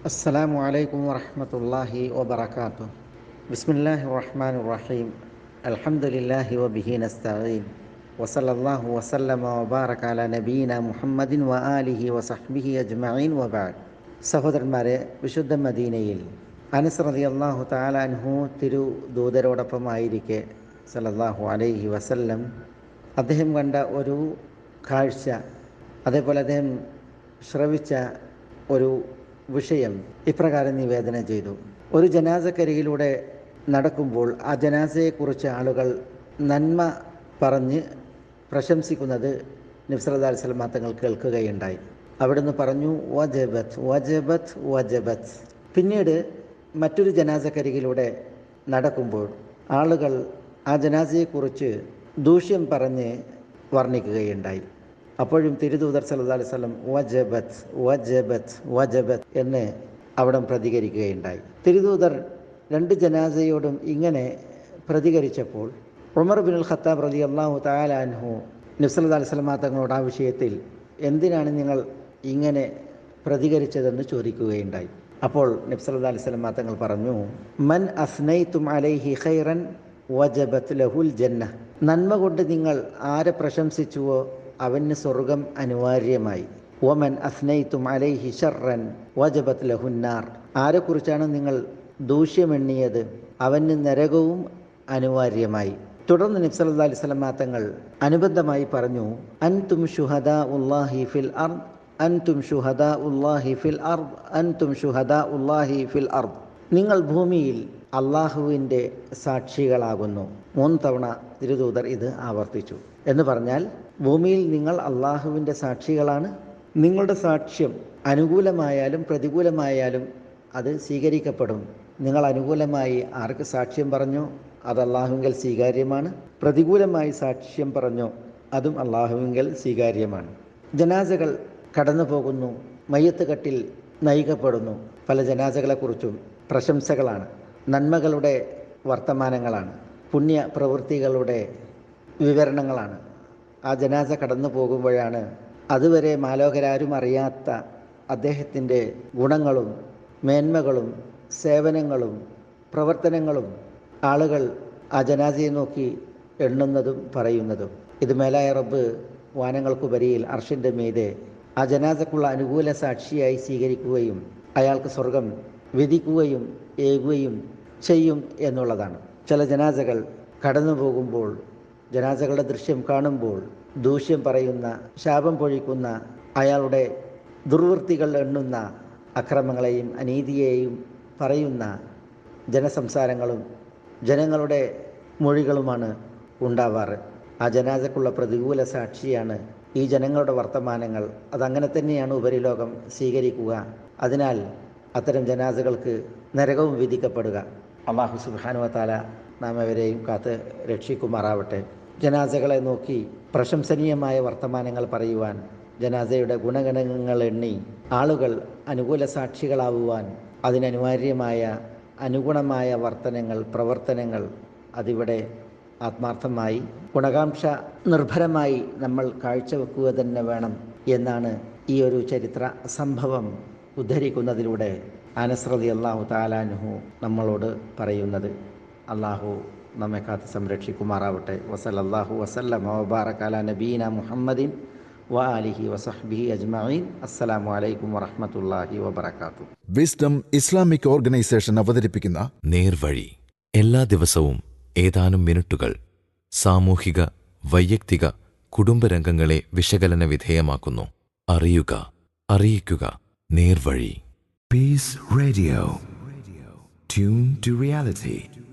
അസ്സലാമു അലൈക്കും വറഹമത്തല്ലാഹി വബർക്കാത്തു ബിസ്മില്ലാഹി റഹ്മാൻ റഹീം അൽഹംദുലില്ലാഹി വബിഹി നസ്തഈൻ. വസല്ലല്ലാഹു വസല്ലമ വബാറക അല നബീന മുഹമ്മദിൻ വ ആലിഹി വസഹ്ബിഹി അജ്മഈൻ വബഅദ് സഹോദരന്മാരെ വിശുദ്ധ മദീനയിൽ അനസ് റളിയല്ലാഹു തആല അൻഹു തിരു ദൂതരോടൊപ്പമായിരിക്കെ സല്ലല്ലാഹു അലൈഹി വസല്ലം അദ്ദേഹം കണ്ട ഒരു കാഴ്ച അതേപോലെ അദ്ദേഹം ശ്രവിച്ച ഒരു വിഷയം ഇപ്രകാരം നിവേദനം ചെയ്തു. ഒരു ജനാസക്കരികിലൂടെ നടക്കുമ്പോൾ ആ ജനാസയെക്കുറിച്ച് ആളുകൾ നന്മ പറഞ്ഞ് പ്രശംസിക്കുന്നത് നിഫ്സറദ് അലിസ്ലമാ തങ്ങൾ കേൾക്കുകയുണ്ടായി. അവിടുന്ന് പറഞ്ഞു വജബത്ത് വജബത്ത് വജബത്ത്. പിന്നീട് മറ്റൊരു ജനാസക്കരികിലൂടെ നടക്കുമ്പോൾ ആളുകൾ ആ ജനാസയെക്കുറിച്ച് ദൂഷ്യം പറഞ്ഞ് വർണിക്കുകയുണ്ടായി. അപ്പോഴും തിരുദൂതർ സല്ലല്ലാഹു അലൈഹി വസല്ലം വജബത്ത് വജബത്ത് വജബത്ത് എന്ന് അവിടം പ്രതികരിക്കുകയുണ്ടായി. തിരുദൂതർ രണ്ട് ജനാസയോടും ഇങ്ങനെ പ്രതികരിച്ചപ്പോൾ ഉമർ ബിൻ അൽ ഖത്താബ് റലി അള്ളാഹു താലാൻഹു നബ്സല്ലാ അലൈഹി സ്വലമാ തങ്ങളോട് ആ വിഷയത്തിൽ എന്തിനാണ് നിങ്ങൾ ഇങ്ങനെ പ്രതികരിച്ചതെന്ന് ചോദിക്കുകയുണ്ടായി. അപ്പോൾ നബ്സല്ലാ അലൈഹി സ്വലമാ തങ്ങൾ പറഞ്ഞു മൻ അസ്നൈത്തും അലൈഹി ഖൈറൻ വജബത്ത് ലഹുൽ ജന്ന നന്മ കൊണ്ട് നിങ്ങൾ ആരെ പ്രശംസിച്ചുവോ അവന് സ്വർഗം അനിവാര്യമായി. ഒമൻ അസ്നൈത്തും അലൈഹി ഷർറൻ വജബത്ത് ലഹുന്നാർ. ആരെക്കുറിച്ചാണ് നിങ്ങൾ ദൂഷ്യമെണ്ണിയത്? അവന് നരകവും അനിവാര്യമായി. തുടർന്ന് നബ്സല്ലാ അലൈഹി തങ്ങൾ അനുബന്ധമായി പറഞ്ഞു അൻതും ഷുഹദ ഉല്ലാഹി ഫിൽ അർദ് അൻതും ഷുഹദ ഉല്ലാഹി ഫിൽ അർദ് അൻതും ഷുഹദ ഉല്ലാഹി ഫിൽ അർദ്. നിങ്ങൾ ഭൂമിയിൽ അള്ളാഹുവിന്റെ സാക്ഷികളാകുന്നു. മൂന്ന് തവണ തിരുദൂതർ ഇത് ആവർത്തിച്ചു എന്ന് പറഞ്ഞാൽ ഭൂമിയിൽ നിങ്ങൾ അള്ളാഹുവിന്റെ സാക്ഷികളാണ്. നിങ്ങളുടെ സാക്ഷ്യം അനുകൂലമായാലും പ്രതികൂലമായാലും അത് സ്വീകരിക്കപ്പെടും. നിങ്ങൾ അനുകൂലമായി ആർക്ക് സാക്ഷ്യം പറഞ്ഞോ? അത് അള്ളാഹുവിങ്കൽ സ്വീകാര്യമാണ്. പ്രതികൂലമായി സാക്ഷ്യം പറഞ്ഞോ അതും അള്ളാഹുവിങ്കൽ സ്വീകാര്യമാണ്. ജനാസകൾ കടന്നു പോകുന്നു മയ്യത്ത് കട്ടിൽ നയിക്കപ്പെടുന്നു. പല ജനാസകളെക്കുറിച്ചും പ്രശംസകളാണ് നന്മകളുടെ വർത്തമാനങ്ങളാണ് പുണ്യ പ്രവൃത്തികളുടെ വിവരണങ്ങളാണ്. ആ ജനാസ കടന്നു പോകുമ്പോഴാണ് അതുവരെ മാലോകരാരും അറിയാത്ത അദ്ദേഹത്തിന്റെ ഗുണങ്ങളും മേന്മകളും സേവനങ്ങളും പ്രവർത്തനങ്ങളും ആളുകൾ ആ ജനാസയെ നോക്കി എണ്ണുന്നതും പറയുന്നതും. ഇത് മേലായ റബ്ബ് വാനങ്ങൾക്കുപരിയിൽ അർഷിന്റെ മീതെ ആ ജനാസക്കുള്ള അനുകൂല സാക്ഷിയായി സ്വീകരിക്കുകയും അയാൾക്ക് സ്വർഗം വിധിക്കുകയും ഏകുകയും ചെയ്യും എന്നുള്ളതാണ്. ചില ജനാസകൾ കടന്നു പോകുമ്പോൾ ജനാസകളുടെ ദൃശ്യം കാണുമ്പോൾ ദൂഷ്യം പറയുന്ന ശാപം പൊഴിക്കുന്ന അയാളുടെ ദുർവൃത്തികൾ എണ്ണുന്ന അക്രമങ്ങളെയും അനീതിയെയും പറയുന്ന ജനസംസാരങ്ങളും ജനങ്ങളുടെ മൊഴികളുമാണ് ഉണ്ടാവാറ്. ആ ജനാസക്കുള്ള പ്രതികൂല സാക്ഷിയാണ് ഈ ജനങ്ങളുടെ വർത്തമാനങ്ങൾ. അതങ്ങനെ തന്നെയാണ് ഉപരിലോകം സ്വീകരിക്കുക. അതിനാൽ അത്തരം ജനാസകൾക്ക് നരകവും വിധിക്കപ്പെടുക. അള്ളാഹു സുബാനുവത്താല നാം അവരെയും കാത്ത് രക്ഷിക്കുമാറാവട്ടെ. ജനാസകളെ നോക്കി പ്രശംസനീയമായ വർത്തമാനങ്ങൾ പറയുവാൻ ജനാസയുടെ ഗുണഗണങ്ങൾ എണ്ണി ആളുകൾ അനുകൂല സാക്ഷികളാവുവാൻ അതിനനിവാര്യമായ അനുഗുണമായ വർത്തനങ്ങൾ പ്രവർത്തനങ്ങൾ അതിവിടെ ആത്മാർത്ഥമായി ഗുണകാംക്ഷ നിർഭരമായി നമ്മൾ കാഴ്ചവെക്കുക തന്നെ വേണം എന്നാണ് ഈ ഒരു ചരിത്ര സംഭവം ഉദ്ധരിക്കുന്നതിലൂടെ അനസ്രതി അള്ളാഹു താലാനുഹു നമ്മളോട് പറയുന്നത്. അള്ളാഹു നമ്മെ കാത്ത് സംരക്ഷിക്കുമാറാവട്ടെ. വസലല്ലാഹു വസല്ലം വബാറക്കാല നബീന മുഹമ്മദിൻ വാലിഹി വസഹ്ബിഹി അജ്മഈൻ. അസ്സലാമു അലൈക്കും വറഹ്മത്തുള്ളാഹി വബറകാതുഹു. വിസ്ഡം ഇസ്ലാമിക് ഓർഗനൈസേഷൻ അവതരിപ്പിക്കുന്ന നേർവഴി. എല്ലാ ദിവസവും ഏതാനും മിനിറ്റുകൾ സാമൂഹിക വൈയക്തിക കുടുംബരംഗങ്ങളെ വിശകലന വിധേയമാക്കുന്നു. അറിയുക അറിയിക്കുക നേർവഴി. Peace radio tune to reality.